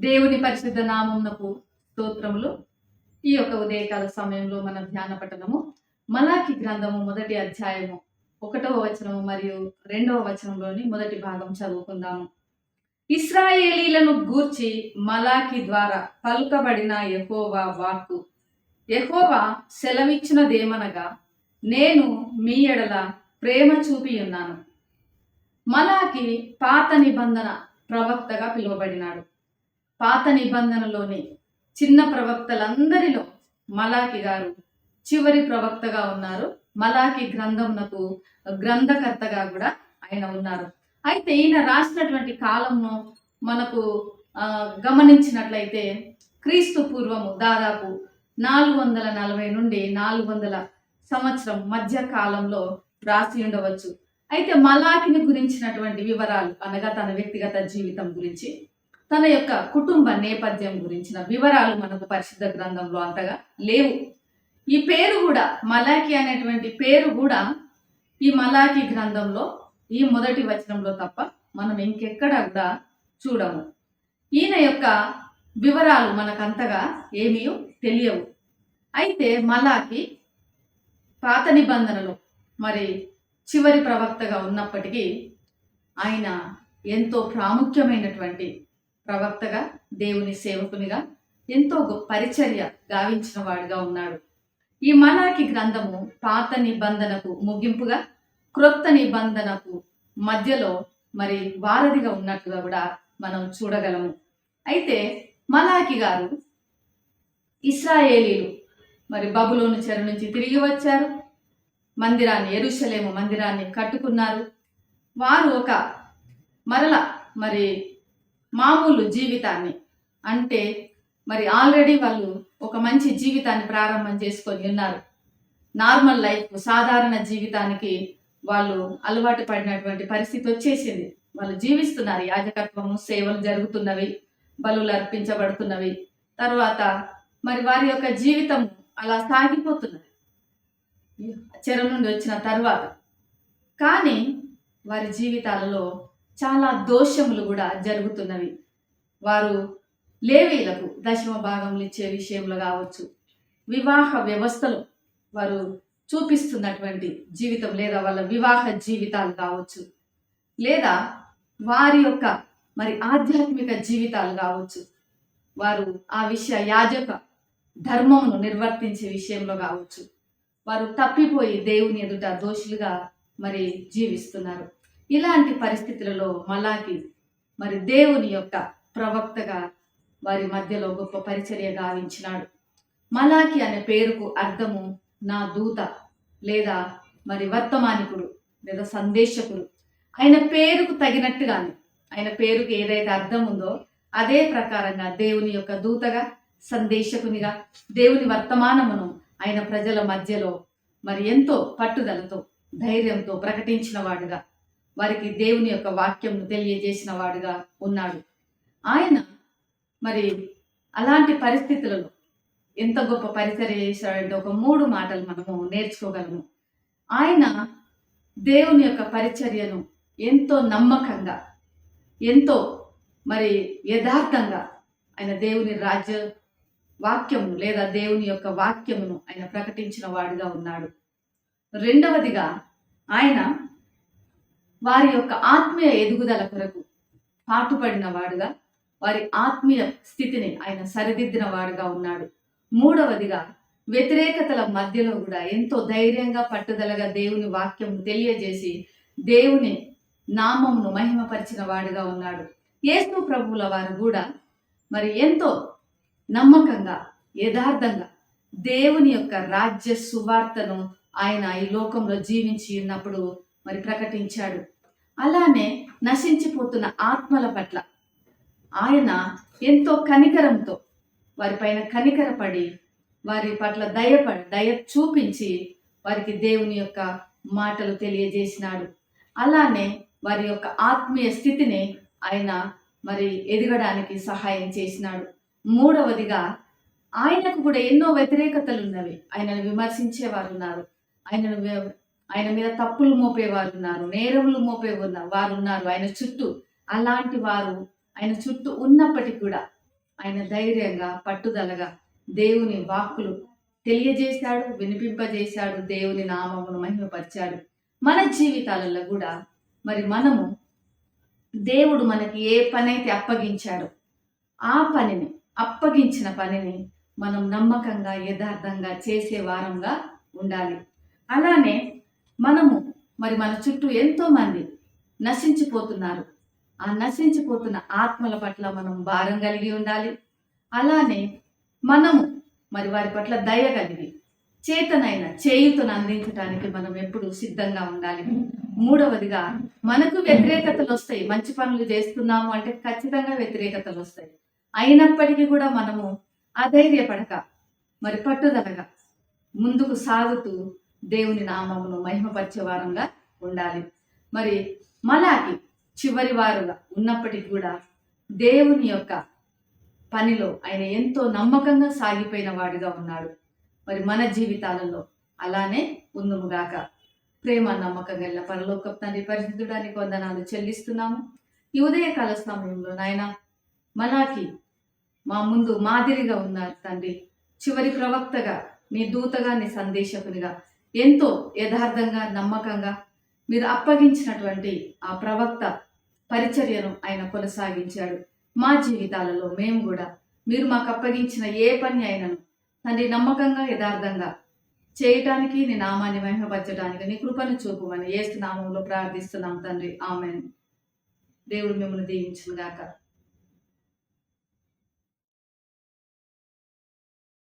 దేవుని పరిశుద్ధ నామమునకు స్తోత్రములు. ఈ యొక్క ఉదయకాల సమయంలో మన ధ్యాన పఠనము. మలాకి గ్రంథము మొదటి అధ్యాయము ఒకటవ వచనము మరియు రెండవ వచనంలోని మొదటి భాగం చదువుకుందాము. ఇస్రాయేలీలను గూర్చి మలాకి ద్వారా పలుకబడిన ఎహోవా వాక్కు. యెహోవా సెలవిచ్చినదేమనగా నేను మీ ఎడల ప్రేమ చూపి ఉన్నాను. మలాకి పాత నిబంధన ప్రవక్తగా పిలువబడినాడు. పాత నిబంధనలోని చిన్న ప్రవక్తలందరిలో మలాకి గారు చివరి ప్రవక్తగా ఉన్నారు. మలాకి గ్రంథమునకు గ్రంథకర్తగా కూడా ఆయన ఉన్నారు. అయితే ఈయన రాసినటువంటి కాలంను మనకు గమనించినట్లయితే క్రీస్తు పూర్వము దాదాపు నాలుగు వందల నలభై నుండి నాలుగు వందల సంవత్సరం మధ్య కాలంలో రాసి ఉండవచ్చు. అయితే మలాకిని గురించినటువంటి వివరాలు అనగా తన వ్యక్తిగత జీవితం గురించి తన యొక్క కుటుంబ నేపథ్యం గురించిన వివరాలు మనకు పరిశుద్ధ గ్రంథంలో అంతగా లేవు. ఈ పేరు కూడా మలాకి అనేటువంటి పేరు కూడా ఈ మలాకి గ్రంథంలో ఈ మొదటి వచనంలో తప్ప మనం ఇంకెక్కడ కూడా చూడము. ఈయన యొక్క వివరాలు మనకంతగా ఏమీ తెలియవు. అయితే మలాకి పాత నిబంధనలు మరి చివరి ప్రవక్తగా ఉన్నప్పటికీ ఆయన ఎంతో ప్రాముఖ్యమైనటువంటి ప్రవక్తగా దేవుని సేవకునిగా ఎంతో గొప్ప పరిచర్య గావించిన వాడిగా ఉన్నాడు. ఈ మలాకి గ్రంథము పాత నిబంధనకు ముగింపుగా క్రొత్త నిబంధనకు మధ్యలో మరి వారధిగా ఉన్నట్టుగా కూడా మనం చూడగలము. అయితే మలాకి గారు ఇస్రాయేలీలు మరి బబులోను చెర నుంచి తిరిగి వచ్చారు. మందిరాన్ని ఎరుషలేము మందిరాన్ని కట్టుకున్నారు. వారు ఒక మరల మరి మామూలు జీవితాన్ని. అంటే మరి ఆల్రెడీ వాళ్ళు ఒక మంచి జీవితాన్ని ప్రారంభం చేసుకొని ఉన్నారు. నార్మల్ లైఫ్ సాధారణ జీవితానికి వాళ్ళు అలవాటు పడినటువంటి పరిస్థితి వచ్చేసింది. వాళ్ళు జీవిస్తున్నారు. యాజకత్వము సేవలు జరుగుతున్నవి బలులు అర్పించబడుతున్నవి. తర్వాత మరి వారి యొక్క జీవితం అలా సాగిపోతున్నది. చెర నుండి వచ్చిన తర్వాత. కానీ వారి జీవితాలలో చాలా దోషములు కూడా జరుగుతున్నవి. వారు లేవీలకు దశమ భాగములు ఇచ్చే విషయంలో కావచ్చు. వివాహ వ్యవస్థలు వారు చూపిస్తున్నటువంటి జీవితం లేదా వాళ్ళ వివాహ జీవితాలు కావచ్చు. లేదా వారి యొక్క మరి ఆధ్యాత్మిక జీవితాలు కావచ్చు. వారు ఆ విషయ యాజక ధర్మమును నిర్వర్తించే విషయంలో కావచ్చు. వారు తప్పిపోయి దేవుని ఎదుట దోషులుగా మరి జీవిస్తున్నారు. ఇలాంటి పరిస్థితులలో మలాకి మరి దేవుని యొక్క ప్రవక్తగా వారి మధ్యలో గొప్ప పరిచర్య గావించినాడు. మలాకి అనే పేరుకు అర్థము నా దూత లేదా మరి వర్తమానికుడు లేదా సందేశకుడు. ఆయన పేరుకు తగినట్టుగానే ఆయన పేరుకు ఏదైతే అర్థం ఉందో అదే ప్రకారంగా దేవుని యొక్క దూతగా సందేశకునిగా దేవుని వర్తమానమును ఆయన ప్రజల మధ్యలో మరి ఎంతో పట్టుదలతో ధైర్యంతో ప్రకటించిన వాడుగా వారికి దేవుని యొక్క వాక్యంను తెలియజేసిన వాడుగా ఉన్నాడు. ఆయన మరి అలాంటి పరిస్థితులలో ఎంత గొప్ప పరిచర్య చేశాడంటే ఒక మూడు మాటలు మనము నేర్చుకోగలము. ఆయన దేవుని యొక్క పరిచర్యను ఎంతో నమ్మకంగా ఎంతో మరి యథార్థంగా ఆయన దేవుని రాజ్య వాక్యము లేదా దేవుని యొక్క వాక్యమును ఆయన ప్రకటించిన వాడుగా ఉన్నాడు. రెండవదిగా ఆయన వారి యొక్క ఆత్మీయ ఎదుగుదల కొరకు పాటుపడిన వాడుగా వారి ఆత్మీయ స్థితిని ఆయన సరిదిద్దిన వాడుగా ఉన్నాడు. మూడవదిగా వ్యతిరేకతల మధ్యలో కూడా ఎంతో ధైర్యంగా పట్టుదలగా దేవుని వాక్యం తెలియజేసి దేవుని నామమును మహిమపరిచిన వాడుగా ఉన్నాడు. యేసు ప్రభువుల వారు కూడా మరి ఎంతో నమ్మకంగా యథార్థంగా దేవుని యొక్క రాజ్య సువార్తను ఆయన ఈ లోకంలో జీవించి ఉన్నప్పుడు మరి ప్రకటించాడు. అలానే నశించిపోతున్న ఆత్మల పట్ల. ఆయన ఎంతో కనికరంతో వారిపైన కనికరపడి వారి పట్ల దయపడి దయ చూపించి వారికి దేవుని యొక్క మాటలు తెలియజేసినాడు. అలానే వారి యొక్క ఆత్మీయ స్థితిని ఆయన మరి ఎదగడానికి సహాయం చేసినాడు. మూడవదిగా ఆయనకు కూడా ఎన్నో వ్యతిరేకతలు ఉన్నవి ఆయనను విమర్శించేవారు ఉన్నారు ఆయనను ఆయన మీద తప్పులు మోపేవారు ఉన్నారు నేరములు మోపే ఉన్న వారు ఉన్నారు ఆయన చుట్టూ అలాంటి వారు ఆయన చుట్టూ ఉన్నప్పటికీ కూడా ఆయన ధైర్యంగా పట్టుదలగా దేవుని వాక్కులు తెలియజేశాడు వినిపింపజేశాడు దేవుని నామమును మహిమపరిచాడు. మన జీవితాలలో కూడా మరి మనము దేవుడు మనకి ఏ పనైతే అప్పగించాడో ఆ పనిని అప్పగించిన పనిని మనం నమ్మకంగా యథార్థంగా చేసే వారంగా ఉండాలి. అలానే మనము మరి మన చుట్టూ ఎంతో మంది నశించిపోతున్నారు. ఆ నశించిపోతున్న ఆత్మల పట్ల మనం భారం కలిగి ఉండాలి. అలానే మనము మరి వారి పట్ల దయ కలిగి చేతనైన చేయుతను అందించడానికి మనం ఎప్పుడు సిద్ధంగా ఉండాలి. మూడవదిగా మనకు వ్యతిరేకతలు వస్తాయి. మంచి పనులు చేస్తున్నాము అంటే ఖచ్చితంగా వ్యతిరేకతలు వస్తాయి. అయినప్పటికీ కూడా మనము అధైర్యపడక మరి పట్టుదలగా ముందుకు సాగుతూ దేవుని నామమును మహిమపరిచే వారంగా ఉండాలి. మరి మలాకి చివరి వారుగా ఉన్నప్పటికీ కూడా దేవుని యొక్క పనిలో ఆయన ఎంతో నమ్మకంగా సాగిపోయిన వాడిగా ఉన్నాడు. మరి మన జీవితాలలో అలానే ఉందుముగాక ప్రేమ నమ్మకం గల పరలోక తండ్రి పరిశుద్ధుడానికి వందనాలు చెల్లిస్తున్నాము. ఈ ఉదయకాల సమయంలో నాయన మలాకి మా ముందు మాదిరిగా ఉన్నారు తండ్రి చివరి ప్రవక్తగా నీ దూతగా నీ సందేశకునిగా ఎంతో యథార్థంగా నమ్మకంగా మీరు అప్పగించినటువంటి ఆ ప్రవక్త పరిచర్యను ఆయన కొనసాగించాడు. మా జీవితాలలో మేము కూడా మీరు మాకు అప్పగించిన ఏ పని అయినను తండ్రి నమ్మకంగా యథార్థంగా చేయటానికి నీ నామాన్ని మహిమపరచడానికి నీ కృపను చూపమని ఏసు నామంలో ప్రార్థిస్తున్నాం తండ్రి. ఆమెను. దేవుడు మిమ్మల్ని దీవించుగాక